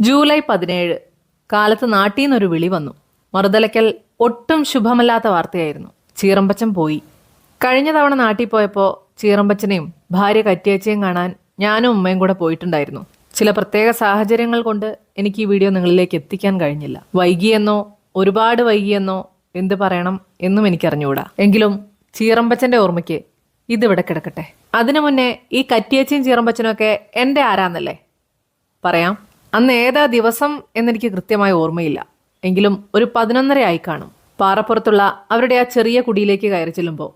July പതിനേഴ്. കാലത്ത് നാട്ടിൽ നിന്നൊരു വിളി വന്നു. മറുതലയ്ക്കൽ ഒട്ടും ശുഭമല്ലാത്ത വാർത്തയായിരുന്നു. ചീറമ്പച്ചൻ പോയി. കഴിഞ്ഞ തവണ നാട്ടിൽ പോയപ്പോൾ ചീറമ്പച്ചനെയും ഭാര്യ കറ്റിയച്ചയും കാണാൻ ഞാനും ഉമ്മയും കൂടെ പോയിട്ടുണ്ടായിരുന്നു. ചില പ്രത്യേക സാഹചര്യങ്ങൾ കൊണ്ട് എനിക്ക് ഈ വീഡിയോ നിങ്ങളിലേക്ക് എത്തിക്കാൻ കഴിഞ്ഞില്ല. വൈകിയെന്നോ ഒരുപാട് വൈകിയെന്നോ എന്ത് പറയണം എന്നും എനിക്കറിഞ്ഞുകൂടാ എങ്കിലും ചീറമ്പച്ചന്റെ ഓർമ്മയ്ക്ക് ഇതിവിടെ കിടക്കട്ടെ. അതിനു മുന്നേ ഈ കറ്റിയച്ചയും ചീറമ്പച്ചനും ഒക്കെ എന്റെ ആരാന്നല്ലേ? പറയാം. അന്ന് ഏതാ ദിവസം എന്നെനിക്ക് കൃത്യമായി ഓർമ്മയില്ല. എങ്കിലും ഒരു പതിനൊന്നര ആയി കാണും. പാറപ്പുറത്തുള്ള അവരുടെ ആ ചെറിയ കുടിയിലേക്ക് കയറി ചെല്ലുമ്പോൾ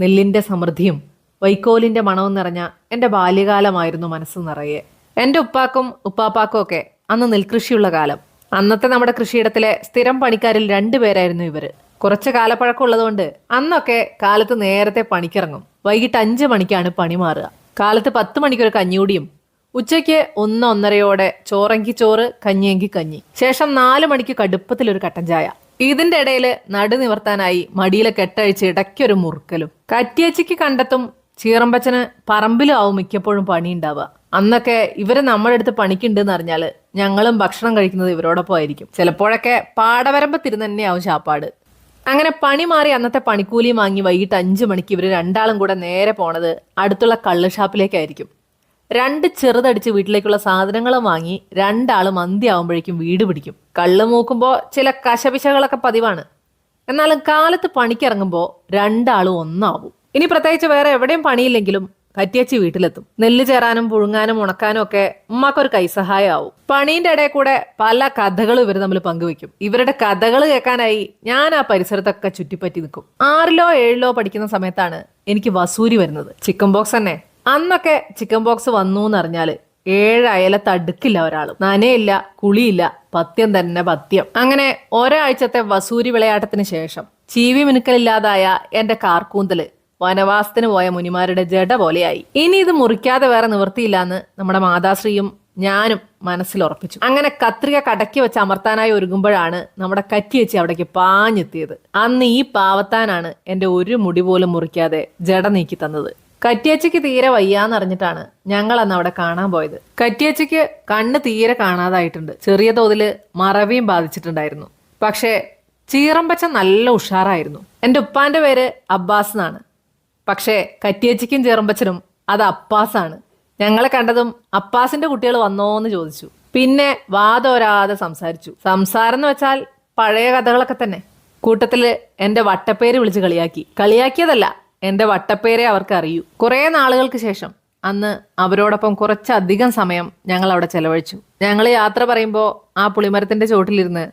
നെല്ലിന്റെ സമൃദ്ധിയും വൈക്കോലിന്റെ മണവും നിറഞ്ഞ എന്റെ ബാല്യകാലമായിരുന്നു മനസ്സ് നിറയെ. എന്റെ ഉപ്പാക്കും ഉപ്പാപ്പാക്കും ഒക്കെ അന്ന് നെൽകൃഷിയുള്ള കാലം. അന്നത്തെ നമ്മുടെ കൃഷിയിടത്തിലെ സ്ഥിരം പണിക്കാരിൽ രണ്ടുപേരായിരുന്നു ഇവർ. കുറച്ച് കാലപ്പഴക്കം ഉള്ളതുകൊണ്ട് അന്നൊക്കെ കാലത്ത് നേരത്തെ പണിക്കിറങ്ങും. വൈകിട്ട് അഞ്ച് മണിക്കാണ് പണി മാറുക. കാലത്ത് പത്ത് മണിക്കൊരു കഞ്ഞിയൂടിയും ഉച്ചയ്ക്ക് ഒന്ന് ഒന്നരയോടെ ചോറെങ്കി ചോറ് കഞ്ഞിയെങ്കി കഞ്ഞി. ശേഷം നാല് മണിക്ക് കടുപ്പത്തിൽ ഒരു കട്ടൻ ചായ. ഇതിന്റെ ഇടയിൽ നടു നിവർത്താനായി മടിയിലെ കെട്ടഴിച്ച് ഇടയ്ക്കൊരു മുറുക്കലും. കറ്റിയച്ചിക്ക് കണ്ടെത്തും ചീറമ്പച്ചന് പറമ്പിലും ആവും മിക്കപ്പോഴും പണി ഉണ്ടാവുക അന്നൊക്കെ ഇവർ നമ്മുടെ അടുത്ത് പണിക്കുണ്ടെന്ന് അറിഞ്ഞാൽ ഞങ്ങളും ഭക്ഷണം കഴിക്കുന്നത് ഇവരോടൊപ്പം ആയിരിക്കും. ചിലപ്പോഴൊക്കെ പാടവരമ്പത്തിരുന്ന് തന്നെയാവും ചാപ്പാട്. അങ്ങനെ പണി മാറി അന്നത്തെ പണിക്കൂലി വാങ്ങി വൈകിട്ട് അഞ്ചു മണിക്ക് ഇവർ രണ്ടാളും കൂടെ നേരെ പോണത് അടുത്തുള്ള കള്ള് ഷാപ്പിലേക്കായിരിക്കും. രണ്ട് ചെറുതടിച്ച് വീട്ടിലേക്കുള്ള സാധനങ്ങളും വാങ്ങി രണ്ടാളും അന്ത്യാവുമ്പോഴേക്കും വീട് പിടിക്കും. കള്ള് മൂക്കുമ്പോൾ ചില കശപിശകളൊക്കെ പതിവാണ്. എന്നാലും കാലത്ത് പണിക്കിറങ്ങുമ്പോൾ രണ്ടാളും ഒന്നാവും. ഇനി പ്രത്യേകിച്ച് വേറെ എവിടെയും പണിയില്ലെങ്കിലും കറ്റിയച്ചി വീട്ടിലെത്തും. നെല്ല് ചേരാനും പുഴുങ്ങാനും ഉണക്കാനും ഒക്കെ ഉമ്മാക്കൊരു കൈസഹായമാവും. പണീന്റെ ഇടയിൽ കൂടെ പല കഥകളും ഇവർ തമ്മിൽ പങ്കുവെക്കും ഇവരുടെ കഥകൾ കേൾക്കാനായി ഞാൻ ആ പരിസരത്തൊക്കെ ചുറ്റിപ്പറ്റി നിൽക്കും. ആറിലോ ഏഴിലോ പഠിക്കുന്ന സമയത്താണ് എനിക്ക് വസൂരി വരുന്നത്. ചിക്കൻ ബോക്സ് തന്നെ. അന്നൊക്കെ ചിക്കൻ ബോക്സ് വന്നു എന്നറിഞ്ഞാൽ ഏഴ് അയല തടുക്കില്ല ഒരാളും. നനയില്ല കുളിയില്ല പത്യം തന്നെ പത്യം. അങ്ങനെ ഒരാഴ്ചത്തെ വസൂരി വിളയാട്ടത്തിന് ശേഷം ചീവി മിനുക്കലില്ലാതായ എന്റെ കാർക്കൂന്തൽ വനവാസത്തിന് പോയ മുനിമാരുടെ ജഡ പോലെയായി. ഇനി ഇത് മുറിക്കാതെ വേറെ നിവൃത്തിയില്ലാന്ന് നമ്മുടെ മാതാശ്രീയും ഞാനും മനസ്സിൽ ഉറപ്പിച്ചു അങ്ങനെ കത്രിക കടക്കി വെച്ച് അമർത്താനായി ഒരുങ്ങുമ്പോഴാണ് നമ്മുടെ കറ്റിയച്ചി അവിടേക്ക് പാഞ്ഞെത്തിയത്. അന്ന് ഈ പാവത്താനാണ് എന്റെ ഒരു മുടി പോലും മുറിക്കാതെ ജട നീക്കി തന്നത്. കറ്റിയച്ചയ്ക്ക് തീരെ വയ്യാന്നറിഞ്ഞിട്ടാണ് ഞങ്ങൾ അന്ന് അവിടെ കാണാൻ പോയത്. കറ്റിയച്ചയ്ക്ക് കണ്ണ് തീരെ കാണാതായിട്ടുണ്ട്. ചെറിയ തോതിൽ മറവിയും ബാധിച്ചിട്ടുണ്ടായിരുന്നു. പക്ഷേ ചീറമ്പച്ച നല്ല ഉഷാറായിരുന്നു. എന്റെ ഉപ്പാന്റെ പേര് അബ്ബാസ് എന്നാണ്. പക്ഷേ കറ്റിയച്ചയ്ക്കും ചീറമ്പച്ചനും അത് അപ്പാസാണ്. ഞങ്ങളെ കണ്ടതും അപ്പാസിന്റെ കുട്ടികൾ വന്നോന്ന് ചോദിച്ചു. പിന്നെ വാദോരാതെ സംസാരിച്ചു. സംസാരം എന്ന് വെച്ചാൽ പഴയ കഥകളൊക്കെ തന്നെ. കൂട്ടത്തിൽ എന്റെ വട്ടപ്പേര് വിളിച്ച് കളിയാക്കി. കളിയാക്കിയതല്ല എന്റെ വട്ടപ്പേരെ അവർക്ക് അറിയൂ കുറേ നാളുകൾക്ക് ശേഷം അന്ന് അവരോടൊപ്പം കുറച്ചധികം സമയം ഞങ്ങൾ അവിടെ ചെലവഴിച്ചു. ഞങ്ങൾ യാത്ര പറയുമ്പോൾ ആ പുളിമരത്തിന്റെ ചോട്ടിലിരുന്ന്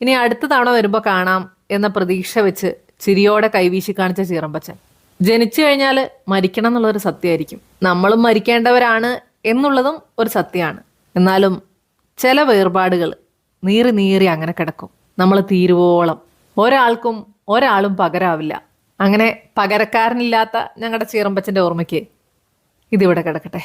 ഇനി അടുത്ത തവണ വരുമ്പോൾ കാണാം എന്ന പ്രതീക്ഷ വെച്ച് ചിരിയോടെ കൈവീശി കാണിച്ച ചീറമ്പച്ചൻ. ജനിച്ചു കഴിഞ്ഞാൽ മരിക്കണം എന്നുള്ളൊരു സത്യമായിരിക്കും. നമ്മളും മരിക്കേണ്ടവരാണ് എന്നുള്ളതും ഒരു സത്യമാണ്. എന്നാലും ചില വേർപാടുകൾ നീറി നീറി അങ്ങനെ കിടക്കും. നമ്മൾ തീരുവോളം. ഒരാൾക്കും ഒരാളും പകരാവില്ല. അങ്ങനെ പകരക്കാരനില്ലാത്ത ഞങ്ങളുടെ ചീറമ്പച്ചന്റെ ഓർമ്മയ്ക്ക് ഇതിവിടെ കിടക്കട്ടെ.